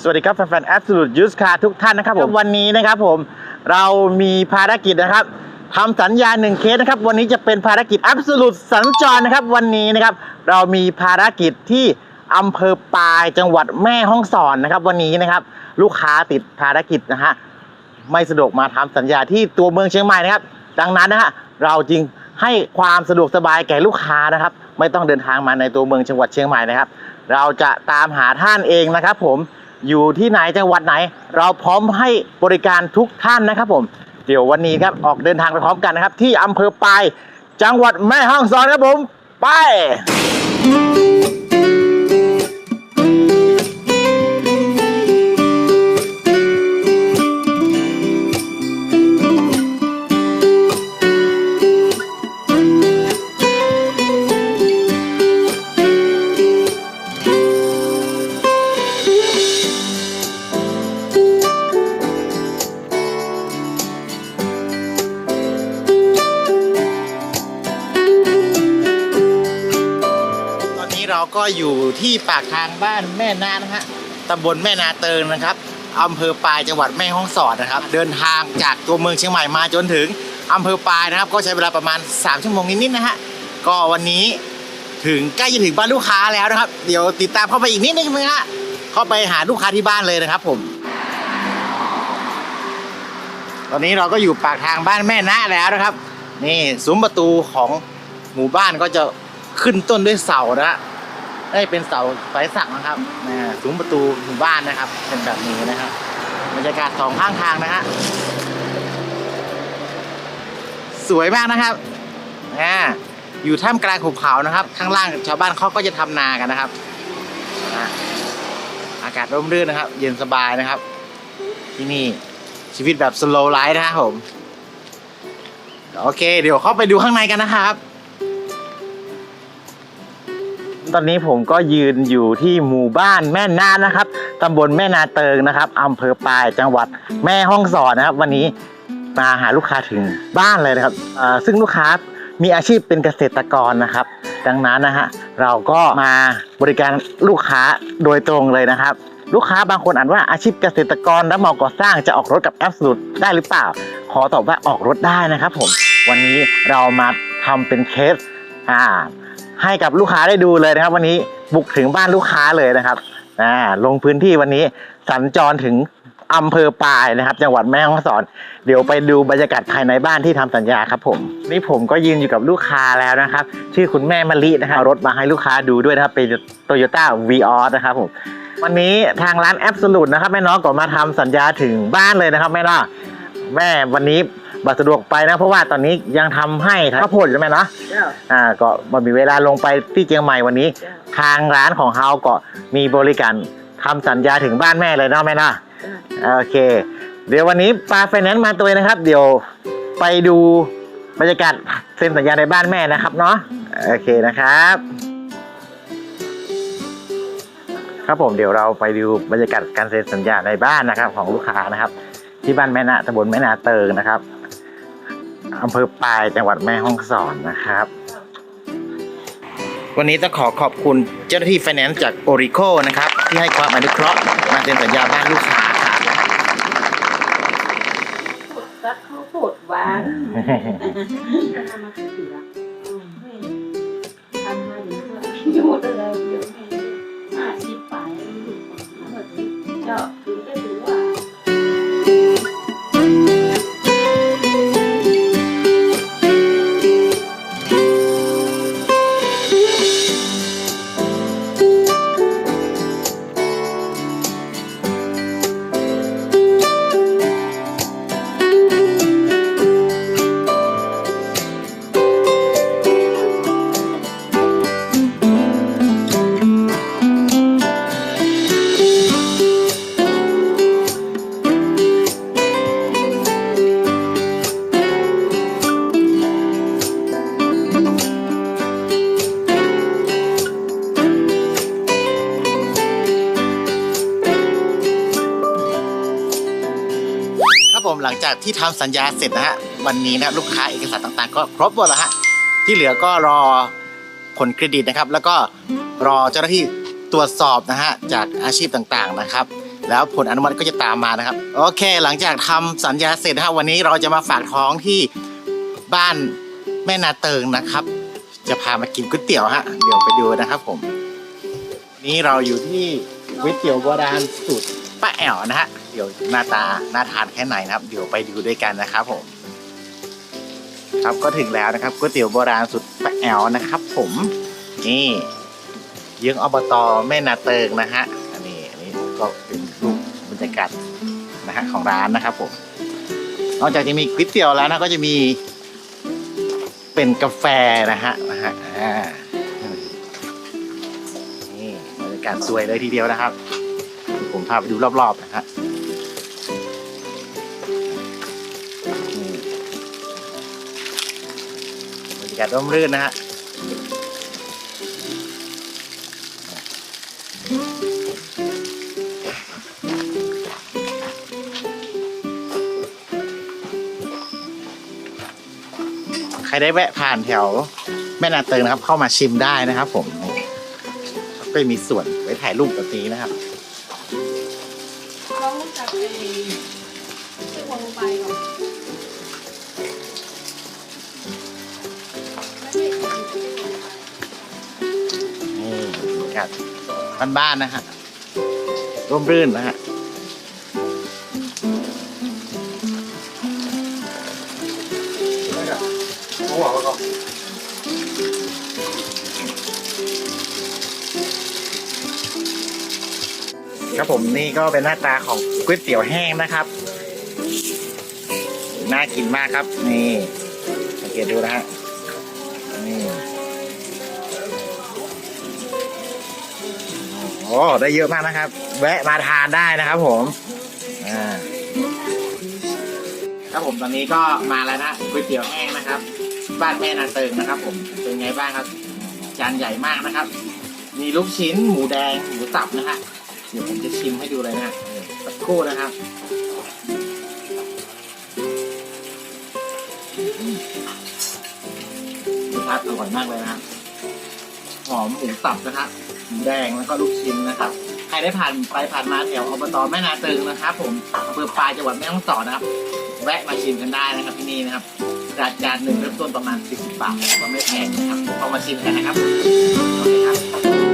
สวัสดีครับแฟนๆ Absolute Use Car ทุกท่านนะครับผมวันนี้นะครับผมเรามีภารกิจนะครับทำสัญญาหนึ่งเคสนะครับ วันนี้จะเป็นภารกิจ Absolute สัญจรนะครับ วันนี้นะครับ เรามีภารกิจที่อำเภอปายจังหวัดแม่ฮ่องสอนนะครับ วันนี้นะครับ ลูกค้าติดภารกิจนะฮะไม่สะดวกมาทำสัญญาที่ตัวเมืองเชียงใหม่นะครับ ดังนั้นนะฮะเราจึงให้ความสะดวกสบายแก่ลูกค้านะครับ ไม่ต้องเดินทางมาในตัวเมืองจังหวัดเชียงใหม่นะครับ เราจะตามหาท่านเองนะครับ ผม อยู่ที่ไหนจังหวัดไหน เราพร้อมให้บริการทุกท่านนะครับผม เดี๋ยววันนี้ครับออกเดินทางไปพร้อมกันนะครับ ที่อำเภอปาย จังหวัดแม่ฮ่องสอนครับผม ไป ก็อยู่ที่ปากทางบ้านแม่นานะฮะตำบลแม่นาเติงนะครับอำเภอปายจังหวัดแม่ฮ่องสอนนะครับ เดินทางจากตัวเมืองเชียงใหม่มาจนถึงอำเภอปายนะครับ ก็ใช้เวลาประมาณ 3 ชั่วโมงนิดๆนะฮะก็วันนี้ถึงใกล้จะถึงบ้านลูกค้าแล้วนะครับ เดี๋ยวติดตามเข้าไปอีกนิดนึงนะฮะเข้าไปหาลูกค้าที่บ้านเลยนะครับผม ตอนนี้เราก็อยู่ปากทางบ้านแม่นะแล้วนะครับ นี่ซุ้มประตูของหมู่บ้านก็จะขึ้นต้นด้วยเสานะฮะ ได้เป็นเสาไฟสักนะครับนะซุ้มประตูหมู่บ้านนะครับ เป็นแบบนี้นะครับบรรยากาศสองข้างทางนะฮะสวยมากนะครับอ่าอยู่ท่ามกลางหุบเขานะครับ ข้างล่างชาวบ้านเขาก็จะทำนากันนะครับอากาศร่มรื่นนะครับ เย็นสบายนะครับ ที่นี่ชีวิตแบบ slow life นะครับผม โอเค เดี๋ยวเข้าไปดูข้างในกันนะครับ ตอนนี้ผมก็ยืนอยู่ที่หมู่บ้านแม่นานะครับตำบลแม่นาเติงนะครับอำเภอปายจังหวัดแม่ฮ่องสอนนะครับ วันนี้มาหาลูกค้าถึงบ้านเลยนะครับซึ่งลูกค้ามีอาชีพเป็นเกษตรกรนะครับ ดังนั้นนะฮะเราก็มาบริการลูกค้าโดยตรงเลยนะครับ ลูกค้าบางคนอ่านว่าอาชีพเกษตรกรรับเหมาก่อสร้างจะออกรถกับแอปสุดได้หรือเปล่า ขอตอบว่าออกรถได้นะครับผมวันนี้เรามาทำเป็นเคสอ่า ให้กับลูกค้าได้ดูเลยนะครับ วันนี้บุกถึงบ้านลูกค้าเลยนะครับอ่าลงพื้นที่วันนี้สัญจรถึงอำเภอปายนะครับ จังหวัดแม่ฮ่องสอน เดี๋ยวไปดูบรรยากาศภายในบ้านที่ทำสัญญาครับผมนี่ผมก็ยืนอยู่กับลูกค้าแล้วนะครับ ชื่อคุณแม่มะลินะครับเอารถมาให้ลูกค้าดูด้วยนะครับเป็นโตโยต้าวีออสนะครับผมวันนี้ทางร้านแอบสูตนะครับแม่น้องก็มาทำสัญญาถึงบ้านเลยนะครับแม่น้อง แม่วันนี้บัตรสะดวกไปนะ เพราะว่าตอนนี้ยังทำให้ข้าวโพดอยู่ใช่ไหมเนาะเจ้าอ่าก็บ่มีเวลาลงไปที่เชียงใหม่วันนี้จ้ะทางร้านของเฮาก็มีบริการทำสัญญาถึงบ้านแม่เลยเนาะแม่เนาะเจ้าโอเค เดี๋ยววันนี้ปลาไฟแนนซ์มาตัวเองนะครับ เดี๋ยวไปดูบรรยากาศเซ็นสัญญาในบ้านแม่นะครับเนาะโอเคนะครับ ครับผมเดี๋ยวเราไปดูบรรยากาศการเซ็นสัญญาในบ้านนะครับ ของลูกค้านะครับ ที่บ้านแม่นาตำบลแม่นาเติงนะครับอำเภอปายจังหวัดแม่ฮ่องสอนนะครับ วันนี้ต้องขอขอบคุณเจ้าหน้าที่ไฟแนนซ์จากโอริโคนะครับ ที่ให้ความอนุเคราะห์มาเซ็นสัญญาบ้านลูกค้าครับตัดข้าวโพดหวาน ผมหลังจากที่ทำสัญญาเสร็จนะฮะวันนี้นะลูกค้าเอกสารต่างๆ ก็ครบหมดแล้วฮะที่เหลือก็รอผลเครดิตนะครับ แล้วก็รอเจ้าหน้าที่ตรวจสอบนะฮะจากอาชีพต่างๆนะครับ แล้วผลอนุมัติก็จะตามมานะครับโอเค หลังจากทำสัญญาเสร็จนะครับวันนี้เราจะมาฝากท้องที่บ้านแม่นาเติงนะครับ จะพามากินก๋วยเตี๋ยวฮะเดี๋ยวไปดูนะครับผม นี่เราอยู่ที่ก๋วยเตี๋ยวโบราณสูตรป้าแอ๋วนะฮะ ดี๋ยวหน้าตาน่าทานแค่ไหนนะครับ เดี๋ยวไปดูด้วยกันนะครับผม ครับก็ถึงแล้วนะครับก๋วยเตี๋ยวโบราณสุดป้าแอ๋วนะครับ ผมนี่เยื้องอบตแม่นาเติงนะฮะอันนี้อันนี้ก็เป็นรูปบรรยากาศนะฮะของร้านนะครับผมนอกจากจะมีก๋วยเตี๋ยวแล้วนะก็จะมีเป็นกาแฟนะฮะนะฮะนี่บรรยากาศสวยเลยทีเดียวนะครับ ผมพาไปดูรอบๆนะฮะ กาศร่มรื่นนะฮะใครได้แวะผ่านแถวแม่นาเติงนะครับ เข้ามาชิมได้นะครับผมก็มีส่วนไว้ถ่ายรูปแบบนี้นะครับน้องรู้จักไอ้ชื่อวงไปหรอากาศบ้านๆนะฮะร่มรื่นนะฮะครับผมนี่ก็เป็นหน้าตาของก๋วยเตี๋ยวแห้งนะครับ น่ากินมากครับ นี่สังเกตดูนะฮะนี่ โอ้ได้เยอะมากนะครับ แวะมาทานได้นะครับผมอ่าครับผมตอนนี้ก็มาแล้วนะก๋วยเตี๋ยวแห้งนะครับ บ้านแม่นาเติงนะครับ ผมเป็นไงบ้างครับจานใหญ่มากนะครับ มีลูกชิ้นหมูแดงหมูสับนะฮะเดี๋ยวผมจะชิมให้ดูเลยนะสักครู่นะครับรสชาติอร่อยมากเลยนะครับหอมหมูสับนะครับ หมูแดงแล้วก็ลูกชิ้นนะครับ ใครได้ผ่านไปผ่านมาแถวอบตแม่นาตึงนะครับ ผมอำเภอปลายจังหวัดแม่ฮ่องสอนนะครับ แวะมาชิมกันได้นะครับที่นี่นะครับจานจานหนึ่งเริ่มต้นประมาณ40บาทก็ไม่แพงนะครับเข้ามาชิมกันนะครับโอเคครับ